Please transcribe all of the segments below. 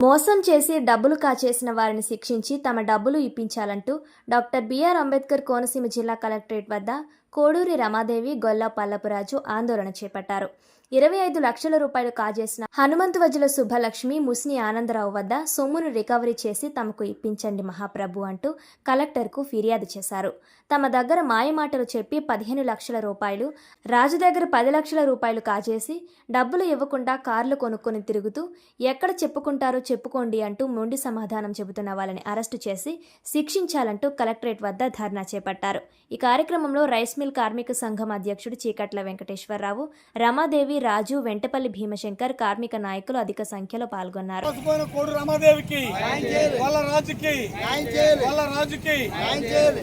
మోసం చేసి డబ్బులు కాచేసిన వారిని శిక్షించి తమ డబ్బులు ఇప్పించాలంటూ doctor B R Ambedkar Konaseema జిల్లా కలెక్టరేట్ వద్ద కోడూరి రమాదేవి గొల్ల పల్లపురాజు ఆందోళన చేపట్టారు. ఇరవై ఐదు లక్షల రూపాయలు కాజేసిన హనుమంతువజ్జుల శుభలక్ష్మి ముస్ని ఆనందరావు వద్ద సొమ్మును రికవరీ చేసి తమకు ఇప్పించండి మహాప్రభు అంటూ కలెక్టర్కు ఫిర్యాదు చేశారు. తమ దగ్గర మాయమాటలు చెప్పి పదిహేను లక్షల రూపాయలు రాజు దగ్గర పది లక్షల రూపాయలు కాజేసి డబ్బులు ఇవ్వకుండా కార్లు కొనుక్కొని తిరుగుతూ ఎక్కడ చెప్పుకుంటారో చెప్పుకోండి అంటూ మొండి సమాధానం చెబుతున్న వాళ్ళని అరెస్టు చేసి శిక్షించాలంటూ కలెక్టరేట్ వద్ద ధర్నా చేపట్టారు. ఈ కార్యక్రమంలో రైస్ మిల్ కార్మిక సంఘం అధ్యక్షుడు చీకట్ల వెంకటేశ్వరరావు రమాదేవి రాజు వెంటపల్లి భీమశంకర్ కార్మిక నాయకులు అధిక సంఖ్యలో పాల్గొన్నారు. మోసపోయిన కోడు రమాదేవికి వాళ్ళ రాజుకి వాళ్ళ రాజుకి.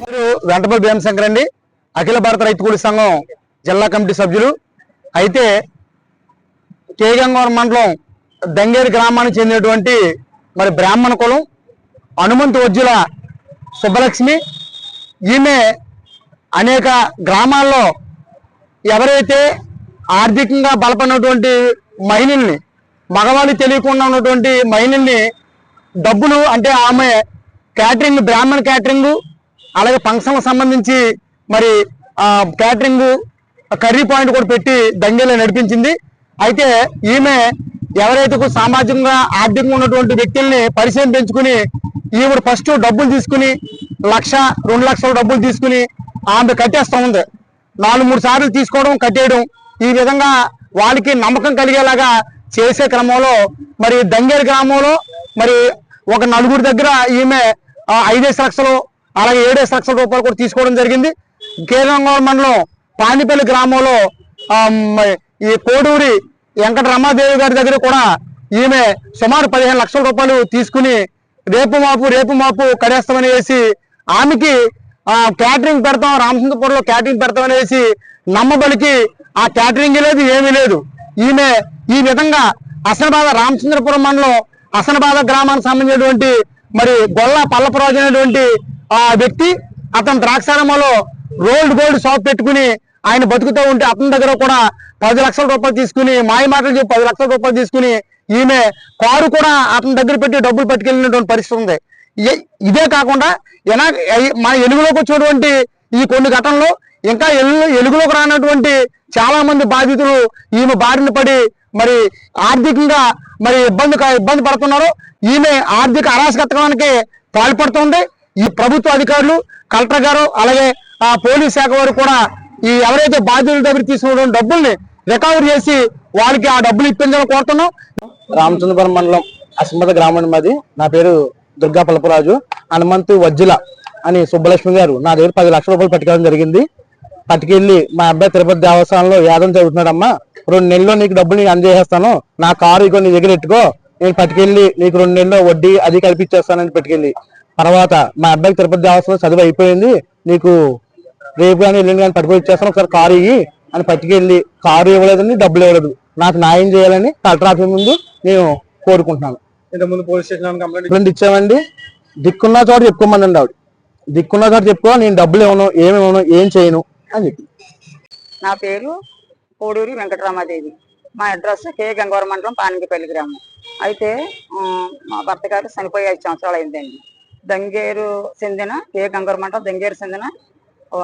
పేరు వెంటపల్లి భీమశంకర్ అండి. అఖిల భారత రైతు కూలి సంఘం జిల్లా కమిటీ సభ్యులు. అయితే కేగంగవరం మండలం దంగేరు గ్రామానికి చెందినటువంటి మరి బ్రాహ్మణ కులం హనుమంతు వజ్జుల సుబ్బలక్ష్మి. ఈమె అనేక గ్రామాల్లో ఎవరైతే ఆర్థికంగా బలపడినటువంటి మహిళల్ని మగవాళ్ళు తెలియకుండా ఉన్నటువంటి మహిళల్ని డబ్బులు అంటే ఆమె క్యాటరింగ్ బ్రాహ్మణ క్యాటరింగ్ అలాగే ఫంక్షన్లకు సంబంధించి మరి క్యాటరింగు క్యాటరింగ్ కర్రీ పాయింట్ కూడా పెట్టి దంగేలో నడిపించింది. అయితే ఈమె ఎవరైతే సామాజికంగా ఆర్థికంగా ఉన్నటువంటి వ్యక్తుల్ని పరిచయం పెంచుకుని ఈవిడ ఫస్ట్ డబ్బులు తీసుకుని లక్ష రెండు లక్షల డబ్బులు తీసుకుని ఆమె కట్టేస్తా ఉంది. నాలుగు మూడు సార్లు తీసుకోవడం కట్టేయడం. ఈ విధంగా వాళ్ళకి నమ్మకం కలిగేలాగా చేసే క్రమంలో మరి దంగేరు గ్రామంలో మరి ఒక నలుగురు దగ్గర ఈమె ఐదేసి లక్షలు అలాగే ఏడేసి లక్షల రూపాయలు కూడా తీసుకోవడం జరిగింది. కేరంగోళ మండలం పానిపల్లి గ్రామంలో ఈ కోడూరి వెంకటరమాదేవి గారి దగ్గర కూడా ఈమె సుమారు పదిహేను లక్షల రూపాయలు తీసుకుని రేపు మాపు రేపు మాపు కడేస్తామని వేసి ఆమెకి క్యాటరింగ్ పెడతాం రామచంద్రపురంలో క్యాటరింగ్ పెడతాం అనేసి నమ్మబలికి ఆ క్యాటరింగ్ లేదు ఏమీ లేదు. ఈమె ఈ విధంగా అసనబాద రామచంద్రపురం మండలం అసనబాద గ్రామానికి సంబంధించినటువంటి మరి గొల్ల పల్లపురాజు అనేటువంటి ఆ వ్యక్తి అతను ద్రాక్షారామంలో రోల్డ్ గోల్డ్ షాప్ పెట్టుకుని ఆయన బతుకుతూ ఉంటే అతని దగ్గర కూడా పది లక్షల రూపాయలు తీసుకుని మాయ మాటలు చెప్పి పది లక్షల రూపాయలు తీసుకుని ఈమె కారు కూడా అతని దగ్గర పెట్టి డబ్బులు పట్టుకెళ్ళినటువంటి పరిస్థితి ఉంది. ఇదే కాకుండా ఎనా మన ఎలుగులోకి వచ్చినటువంటి ఈ కొన్ని ఘటనలు ఇంకా ఎలు ఎలుగులోకి రానటువంటి చాలా మంది బాధితులు ఈమె బారిన పడి మరి ఆర్థికంగా మరి ఇబ్బంది ఇబ్బంది పడుతున్నారు. ఈమె ఆర్థిక అరాచకత్వానికి పాల్పడుతుంది. ఈ ప్రభుత్వ అధికారులు కలెక్టర్ గారు అలాగే ఆ పోలీస్ శాఖ వారు కూడా ఈ ఎవరైతే బాధితుల దగ్గర తీసుకున్న డబ్బుల్ని రికవర్ చేసి వాళ్ళకి ఆ డబ్బులు ఇప్పించాలని కోరుతున్నాం. రామచంద్రపురం మండలం అసంబత గ్రామం మాది. నా పేరు దుర్గా పలపరాజు హనుమంతు వజ్జుల అని సుబ్బలక్ష్మి గారు నా దగ్గర పది లక్షల రూపాయలు పట్టుకోవడం జరిగింది. పట్టుకెళ్ళి మా అబ్బాయి తిరుపతి దేవస్థానంలో యాదం చదువుతున్నాడమ్మా. రెండు నెలల్లో నీకు డబ్బులు నీకు అందజేస్తాను. నా కారు ఇగో నీ దగ్గర ఎట్టుకో నేను పట్టుకెళ్ళి నీకు రెండు నెలల్లో వడ్డీ అది కల్పించేస్తానని పట్టుకెళ్ళి. తర్వాత మా అబ్బాయికి తిరుపతి దేవస్థానం చదువు అయిపోయింది. నీకు రేపు కానీ ఎల్లుండి కానీ పట్టుకొని ఇచ్చేస్తాను. ఒకసారి కారు ఇవి అని పట్టుకెళ్ళి కారు ఇవ్వలేదని డబ్బులు ఇవ్వలేదు. నాకు న్యాయం చేయాలని కలెక్టర్ ఆఫీస్ ముందు నేను కోరుకుంటున్నాను. ఇంతకుముందు పోలీస్ స్టేషన్ కంప్లైంట్ కంప్లైంట్ ఇచ్చామండి. దిక్కున్న చోట చెప్పుకోమందండి ఆవిడ. దిక్కున్న చోట చెప్పుకో నేను డబ్బులు ఇవ్వను ఏమి ఇవ్వను ఏం చేయను అని చెప్పి. నా పేరు కోడూరి వెంకటరామాదేవి. మా అడ్రస్ కే గంగవరం మండలం పానికిపల్లి గ్రామం. అయితే మా భర్త గారు చనిపోయి ఐదు సంవత్సరాలు అయిందండి. దంగేరు చెందిన కే గంగవరం మండలం దంగేరు చెందిన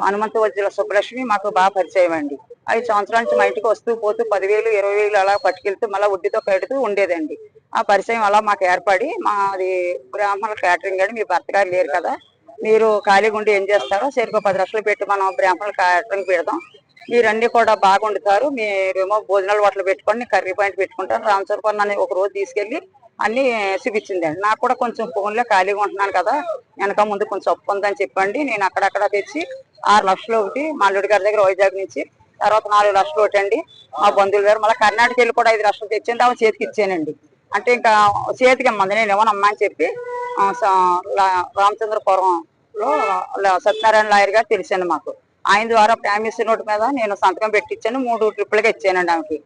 హనుమంత వజ్జుల సుబ్బలక్ష్మి మాకు బాగా పరిచయం అండి. ఐదు సంవత్సరాల నుంచి మా ఇంటికి వస్తూ పోతూ పదివేలు ఇరవై వేలు అలా పట్టుకెళ్తూ మళ్ళీ వడ్డీతో కడుతూ ఉండేదండి. ఆ పరిచయం అలా మాకు ఏర్పడి మాది బ్రాహ్మణుల క్యాటరింగ్ అని మీ భర్త గారు లేరు కదా. మీరు ఖాళీగా ఉండి ఏం చేస్తారో సరిగ్గా పది లక్షలు పెట్టి మనం బ్రాహ్మణుల క్యాటరింగ్ పెడదాం మీరన్నీ కూడా బాగా వండుతారు మీరేమో భోజనాలు వాటిలో పెట్టుకొని కర్రీ పాయింట్ పెట్టుకుంటారు. రామచరపన్న అని ఒక రోజు తీసుకెళ్ళి అన్ని చూపించిందండి. నాకు కూడా కొంచెం ఫోన్లో ఖాళీగా ఉంటున్నాను కదా. వెనక ముందు కొంచెం అప్పు ఉందని చెప్పండి. నేను అక్కడక్కడ తెచ్చి ఆరు లక్షలు ఒకటి మాల్లుడి గారి దగ్గర వైజాగ్ నుంచి తర్వాత నాలుగు లక్షలు ఒకటి అండి మా బంధువుల గారు మళ్ళీ కర్ణాటక వెళ్ళి కూడా ఐదు లక్షలు తెచ్చింది. ఆమె చేతికి ఇచ్చానండి. అంటే ఇంకా చేతికి ఇమ్మంది నేను ఇవ్వనమ్మా అని చెప్పి స- రామచంద్రపురంలో సత్యనారాయణ లాయర్ గారు తెలిసాను మాకు. ఆయన ద్వారా ప్రామిస్ నోట్ మీద నేను సంతకం పెట్టించాను మూడు ట్రిప్పులుగా ఇచ్చానండి ఆమెకి.